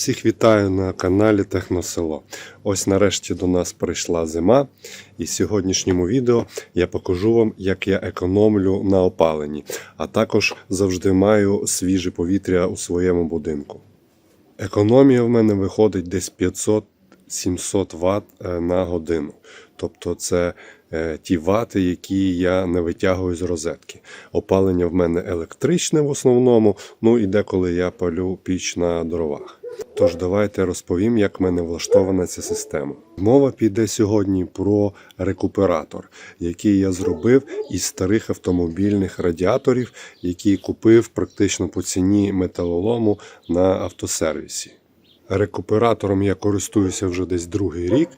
Всіх вітаю на каналі Техносело. Ось нарешті до нас прийшла зима, і в сьогоднішньому відео я покажу вам, як я економлю на опаленні, а також завжди маю свіже повітря у своєму будинку. Економія в мене виходить десь 500-700 Вт е, на годину. Тобто це е, ті вати, які я не витягую з розетки. Опалення в мене електричне в основному, ну і деколи я палю піч на дровах. Тож давайте розповім, як в мене влаштована ця система. Мова піде сьогодні про рекуператор, який я зробив із старих автомобільних радіаторів, які купив практично по ціні металолому на автосервісі. Рекуператором я користуюся вже десь другий рік.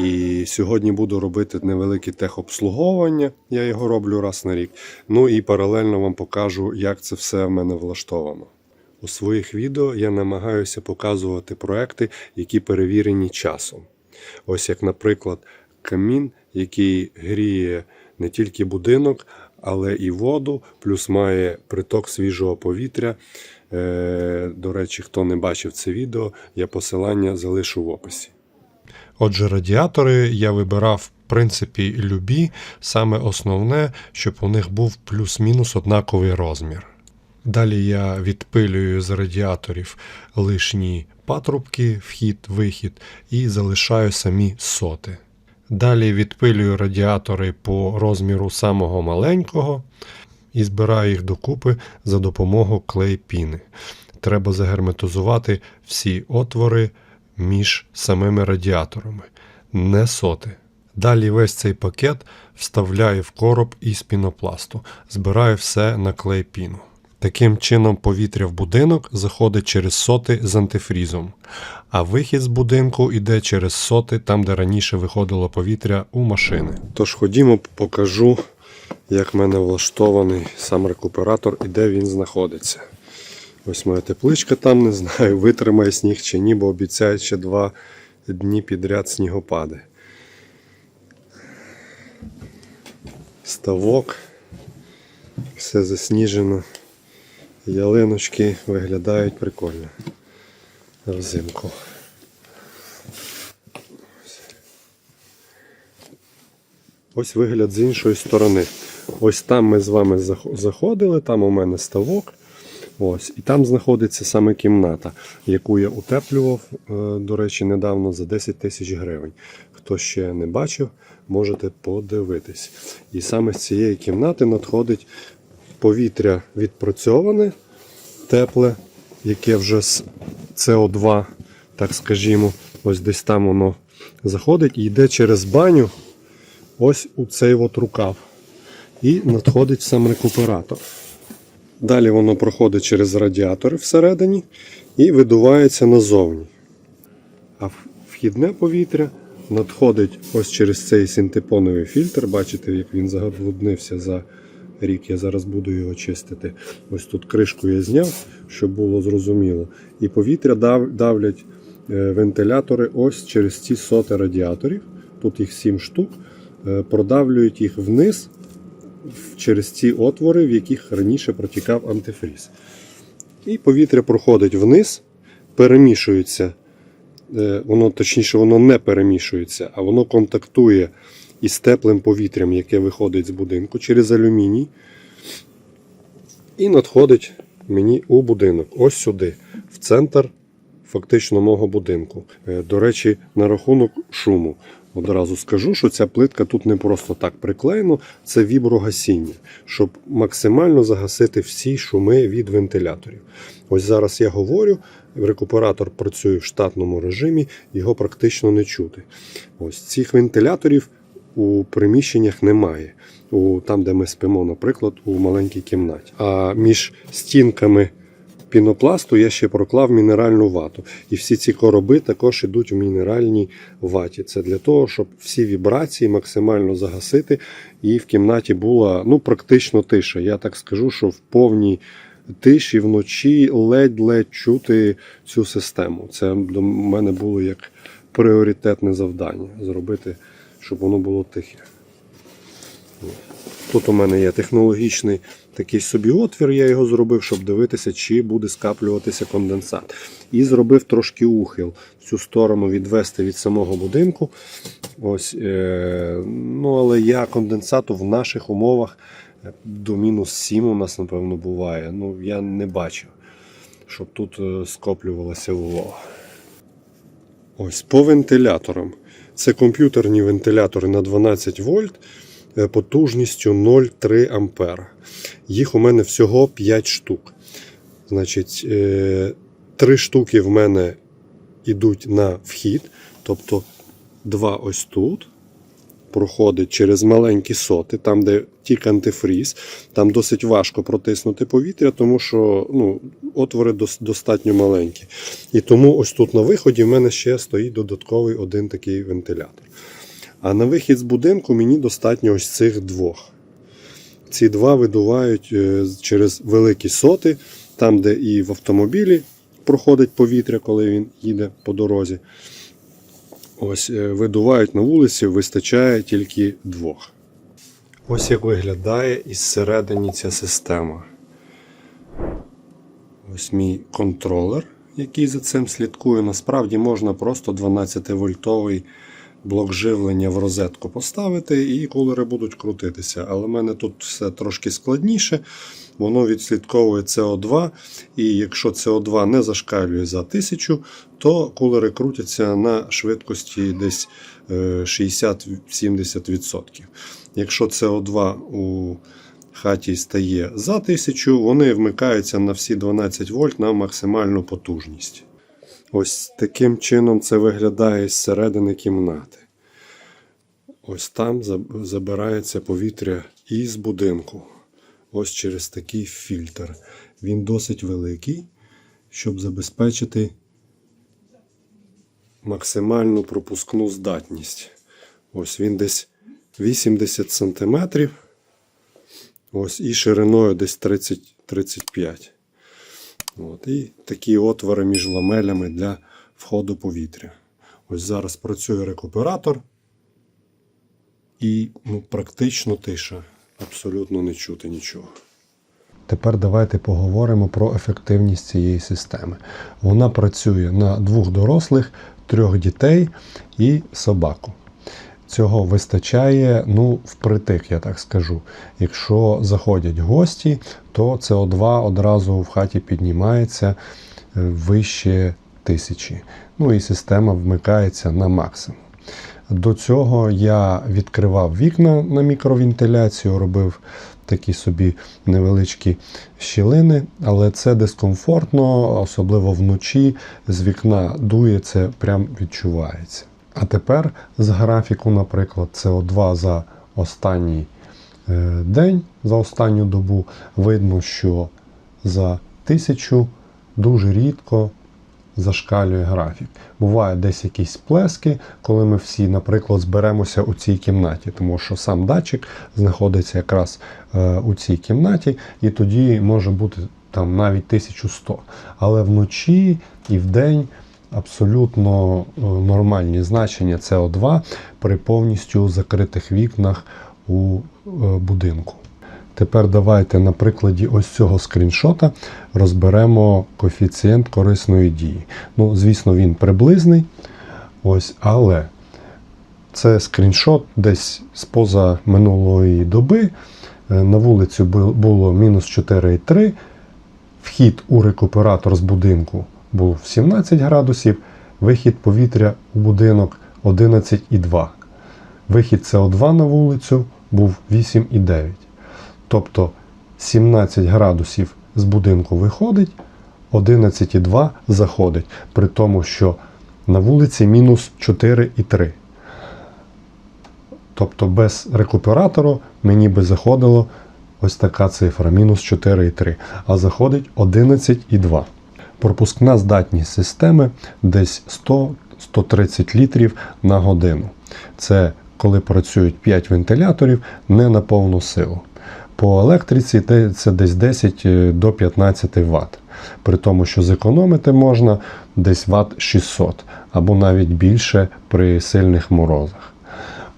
І сьогодні буду робити невелике техобслуговування. Я його роблю раз на рік. Ну і паралельно вам покажу, як це все в мене влаштовано. У своїх відео я намагаюся показувати проекти, які перевірені часом. Ось як, наприклад, камін, який гріє не тільки будинок, але і воду, плюс має приток свіжого повітря. Е, До речі, хто не бачив це відео, я посилання залишу в описі. Отже, радіатори я вибирав в принципі любі, саме основне, щоб у них був плюс-мінус однаковий розмір. Далі я відпилюю з радіаторів лишні патрубки, вхід, вихід і залишаю самі соти. Далі відпилюю радіатори по розміру самого маленького і збираю їх докупи за допомогою клей-піни. Треба загерметизувати всі отвори між самими радіаторами, не соти. Далі весь цей пакет вставляю в короб із пінопласту, збираю все на клей-піну. Таким чином, повітря в будинок заходить через соти з антифрізом, а вихід з будинку йде через соти, там, де раніше виходило повітря у машини. Тож ходімо, покажу, як в мене влаштований сам рекуператор і де він знаходиться. Ось моя тепличка там, не знаю, витримає сніг чи ні, бо обіцяють ще два дні підряд снігопади. Ставок, все засніжено. Ялиночки виглядають прикольно взимку. Ось вигляд з іншої сторони. Ось там ми з вами заходили, там у мене ставок. Ось, і там знаходиться саме кімната, яку я утеплював, е, до речі, недавно за 10 тисяч гривень. Хто ще не бачив, можете подивитись. І саме з цієї кімнати надходить повітря відпрацьоване, тепле, яке вже з СО2, так скажімо, ось десь там воно заходить і йде через баню ось у цей от рукав. І надходить сам рекуператор. Далі воно проходить через радіатори всередині і видувається назовні. А вхідне повітря надходить ось через цей синтепоновий фільтр. Бачите, як він заглибнився за рік. Я зараз буду його чистити. Ось тут кришку я зняв, щоб було зрозуміло. І повітря дав- давлять е, вентилятори ось через ці соти радіаторів. Тут їх 7 штук. е, Продавлюють їх вниз через ці отвори, в яких раніше протікав антифріз. І повітря проходить вниз, перемішується. е, Воно, точніше, воно не перемішується, а воно контактує із теплим повітрям, яке виходить з будинку через алюміній. І надходить мені у будинок. Ось сюди, в центр фактично мого будинку. Е, До речі, на рахунок шуму. Одразу скажу, що ця плитка тут не просто так приклеєна, це віброгасіння, щоб максимально загасити всі шуми від вентиляторів. Ось зараз я говорю, рекуператор працює в штатному режимі, його практично не чути. Ось цих вентиляторів у приміщеннях немає. У, там, де ми спимо, наприклад, у маленькій кімнаті. А між стінками пінопласту я ще проклав мінеральну вату. І всі ці короби також йдуть у мінеральній ваті. Це для того, щоб всі вібрації максимально загасити, і в кімнаті була ну, практично тиша. Я так скажу, що в повній тиші вночі ледь-ледь чути цю систему. Це до мене було як пріоритетне завдання зробити, щоб воно було тихе. Тут у мене є технологічний такий собі отвір, я його зробив, щоб дивитися, чи буде скаплюватися конденсат. І зробив трошки ухил в цю сторону відвести від самого будинку. Ось, е, ну, але я конденсату в наших умовах е, до мінус 7 у нас, напевно, буває. Ну, я не бачив, щоб тут е, скоплювалася волога. Ось по вентиляторам. Це комп'ютерні вентилятори на 12 вольт е, потужністю 0,3 ампера. Їх у мене всього 5 штук. Значить, 3 штуки в мене йдуть на вхід, тобто два ось тут. Проходить через маленькі соти, там, де тік антифріз, там досить важко протиснути повітря, тому що ну, отвори достатньо маленькі. І тому ось тут на виході в мене ще стоїть додатковий один такий вентилятор. А на вихід з будинку мені достатньо ось цих двох. Ці два видувають е, через великі соти, там, де і в автомобілі проходить повітря, коли він їде по дорозі. Ось е, видувають на вулиці, вистачає тільки двох. Ось як виглядає із середини ця система. Ось мій контролер, який за цим слідкує. Насправді можна просто 12-вольтовий блок живлення в розетку поставити, і кулери будуть крутитися. Але в мене тут все трошки складніше. Воно відслідковує CO2, і якщо CO2 не зашкалює за 1000, то кулери крутяться на швидкості десь е, 60-70%. Якщо CO2 у хаті стає за 1000, вони вмикаються на всі 12 вольт на максимальну потужність. Ось таким чином це виглядає з середини кімнати. Ось там забирається повітря із будинку. Ось через такий фільтр. Він досить великий, щоб забезпечити максимальну пропускну здатність. Ось він десь 80 см. Ось і шириною десь 30-35. От, і такі отвори між ламелями для входу повітря. Ось зараз працює рекуператор. І ну, практично тиша. Абсолютно не чути нічого. Тепер давайте поговоримо про ефективність цієї системи. Вона працює на двох дорослих, трьох дітей і собаку. Цього вистачає ну, впритик, я так скажу. Якщо заходять гості, то СО2 одразу в хаті піднімається е, вище тисячі. Ну і система вмикається на максимум. До цього я відкривав вікна на мікровентиляцію, робив такі собі невеличкі щілини, але це дискомфортно, особливо вночі з вікна дує, це прям відчувається. А тепер з графіку, наприклад, СО2 за останній е, день, за останню добу, видно, що за тисячу дуже рідко зашкалює графік. Буває десь якісь сплески, коли ми всі, наприклад, зберемося у цій кімнаті, тому що сам датчик знаходиться якраз е, у цій кімнаті, і тоді може бути там навіть 1100. Але вночі і вдень абсолютно е, нормальні значення СО2 при повністю закритих вікнах у е, будинку. Тепер давайте на прикладі ось цього скріншота розберемо коефіцієнт корисної дії. Ну, звісно, він приблизний. Ось, але це скріншот десь з поза минулої доби. Е, На вулицю було мінус 4,3. Вхід у рекуператор з будинку був 17 градусів, вихід повітря у будинок 11,2. Вихід СО2 на вулицю був 8,9. Тобто 17 градусів з будинку виходить, 11,2 заходить, при тому, що на вулиці мінус 4,3. Тобто без рекуператору мені би заходило ось така цифра, мінус 4,3, а заходить 11,2. Пропускна здатність системи десь 100-130 літрів на годину. Це коли працюють 5 вентиляторів не на повну силу. По електриці це десь 10 е, до 15 Вт. При тому, що зекономити можна десь Вт 600 або навіть більше при сильних морозах.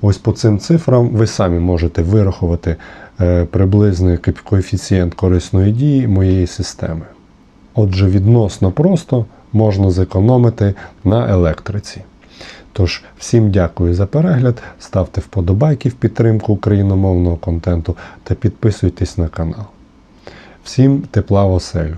Ось по цим цифрам ви самі можете вирахувати е, приблизний коефіцієнт корисної дії моєї системи. Отже, відносно просто можна зекономити на електриці. Тож, всім дякую за перегляд, ставте вподобайки в підтримку україномовного контенту та підписуйтесь на канал. Всім тепла в оселю!